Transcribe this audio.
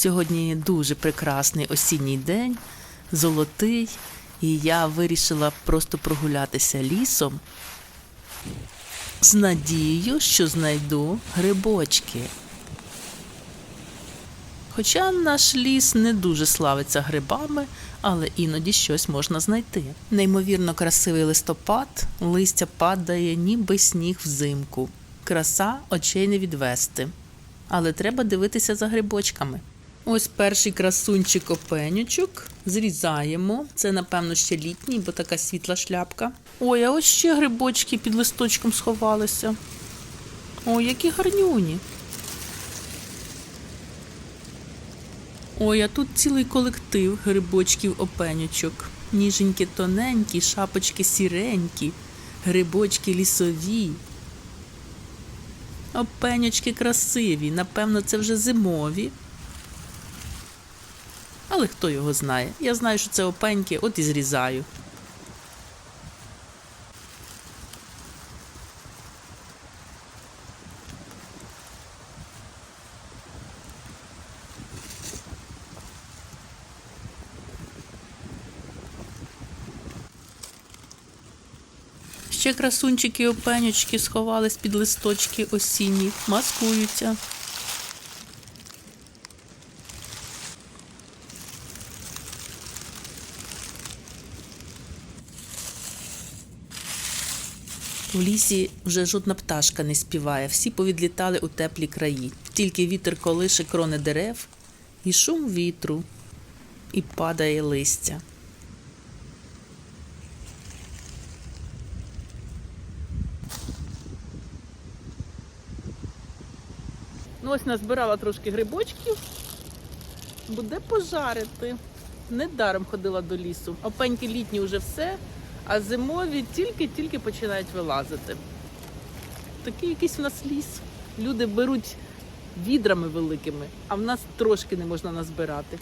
Сьогодні дуже прекрасний осінній день, золотий, і я вирішила просто прогулятися лісом з надією, що знайду грибочки. Хоча наш ліс не дуже славиться грибами, але іноді щось можна знайти. Неймовірно красивий листопад, листя падає, ніби сніг взимку. Краса очей не відвести. Але треба дивитися за грибочками. Ось перший красунчик опенючок. Зрізаємо. Це, напевно, ще літній, бо така світла шляпка. Ой, а ось ще грибочки під листочком сховалися. Ой, які гарнюні. Ой, а тут цілий колектив грибочків опенючок. Ніженькі тоненькі, шапочки сіренькі, грибочки лісові. Опенючки красиві, напевно, це вже зимові. Але хто його знає? Я знаю, що це опеньки, от і зрізаю. Ще красунчики опенючки сховались під листочки осінні, маскуються. В лісі вже жодна пташка не співає, всі повідлітали у теплі краї. Тільки вітер колише крони дерев, і шум вітру, і падає листя. Ну ось назбирала трошки грибочків. Буде пожарити. Недаром ходила до лісу. Опеньки літні вже все, а зимові тільки-тільки починають вилазити. Такий якийсь у нас ліс. Люди беруть відрами великими, а в нас трошки не можна назбирати.